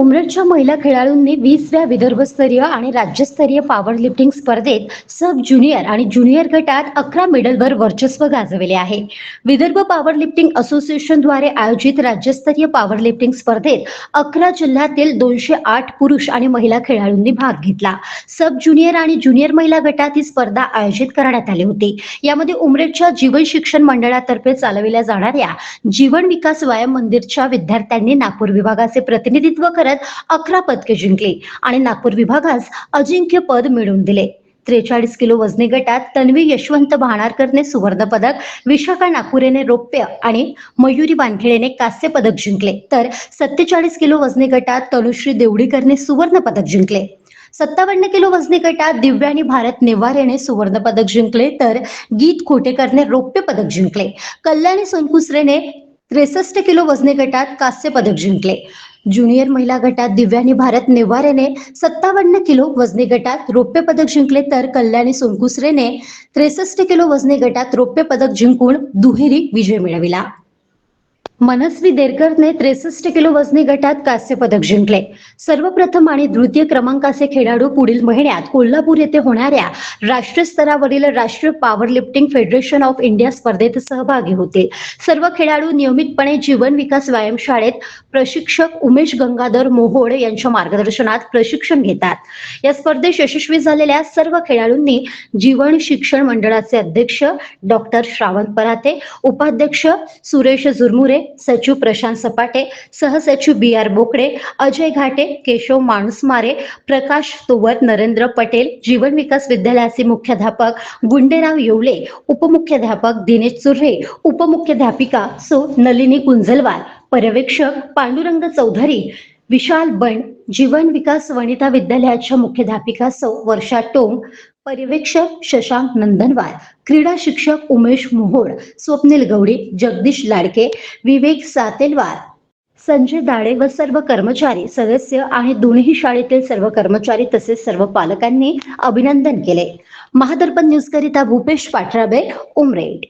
उमरेडच्या महिला खेळाडूंनी वीसव्या विदर्भस्तरीय आणि राज्यस्तरीय पॉवर लिफ्टिंग स्पर्धेत सब ज्युनियर आणि ज्युनियर गटात अकरा मेडलवर वर्चस्व गाजवले आहे. विदर्भ पॉवर लिफ्टिंग असोसिएशनद्वारे आयोजित राज्यस्तरीय पॉवर लिफ्टिंग स्पर्धेत अकरा जिल्ह्यातील दोनशे आठ पुरुष आणि महिला खेळाडूंनी भाग घेतला. सब ज्युनियर आणि ज्युनियर महिला गटात ही स्पर्धा आयोजित करण्यात आली होती. यामध्ये उमरेडच्या जीवन शिक्षण मंडळातर्फे चालविल्या जाणाऱ्या जीवन विकास व्यायाम मंदिरच्या विद्यार्थ्यांनी नागपूर विभागाचे प्रतिनिधित्व करत अकरा पदके जिंकली आणि नागपूर विभागास अजिंक्य पद मिळवून दिले. त्रेचाळीस किलो वजनी गटात तन्वी यशवंत भाणारकरने सुवर्ण पदक विशाखा नागपुरेने रौप्य आणि मयुरी वानखेडेने कांस्य पदक जिंकले. तर सत्तेचाळीस किलो वजनी गटात तनुश्री देवडीकरने सुवर्ण पदक जिंकले. सत्तावन्न किलो वजनी गटात दिव्यानी भारत नेवारेने सुवर्ण पदक जिंकले. तर गीत खोटेकरने रौप्य पदक जिंकले. कल्याणी सोनकुसरेने त्रेसष्ट किलो वजनी गटात कांस्य पदक जिंकले. ज्युनियर महिला गटात दिव्यानी भारत नेवारेने सत्तावन्न किलो वजनी गटात रौप्य पदक जिंकले तर कल्याणी सोनकुसरेने त्रेसष्ट किलो वजनी गटात रौप्य पदक जिंकून दुहेरी विजय मिळविला. मनस्वी देरकरने त्रेसष्ट किलो वजनी गटात कांस्य पदक जिंकले. सर्वप्रथम आणि द्वितीय क्रमांकाचे खेळाडू पुढील महिन्यात कोल्हापूर येथे होणाऱ्या राष्ट्रीय स्तरावरील राष्ट्रीय power lifting federation of India स्पर्धेत सहभागी होतील. सर्व खेळाडू नियमितपणे जीवन विकास व्यायामशाळेत प्रशिक्षक उमेश गंगाधर मोहोड यांच्या मार्गदर्शनात प्रशिक्षण घेतात. या स्पर्धेत यशस्वी झालेल्या सर्व खेळाडूंनी जीवन शिक्षण मंडळाचे अध्यक्ष डॉक्टर श्रावण पराते उपाध्यक्ष सुरेश झुरमुरे सचिव प्रशांत सपाटे सहसचिव बी आर बोकडे अजय घाटे केशव माणूसमारे प्रकाश तोवर नरेंद्र पटेल जीवन विकास विद्यालयाचे मुख्याध्यापक गुंडेराव येवले उपमुख्याध्यापक दिनेश चुर्रे उपमुख्याध्यापिका सो. नलिनी गुंजलवार पर्यवेक्षक पांडुरंग चौधरी विशाल बंड जीवन विकास वनिता विद्यालयाच्या मुख्याध्यापिका सौ. वर्षा टोंग पर्यवेक्षक शशांक नंदनवार क्रीडा शिक्षक उमेश मोहोड स्वप्नील गवडी जगदीश लाडके विवेक सातेलवार संजय दाडे व सर्व कर्मचारी सदस्य आणि दोन्ही शाळेतील सर्व कर्मचारी तसेच सर्व पालकांनी अभिनंदन केले. महादर्पण न्यूज करिता भूपेश पाठराबे उमरेड.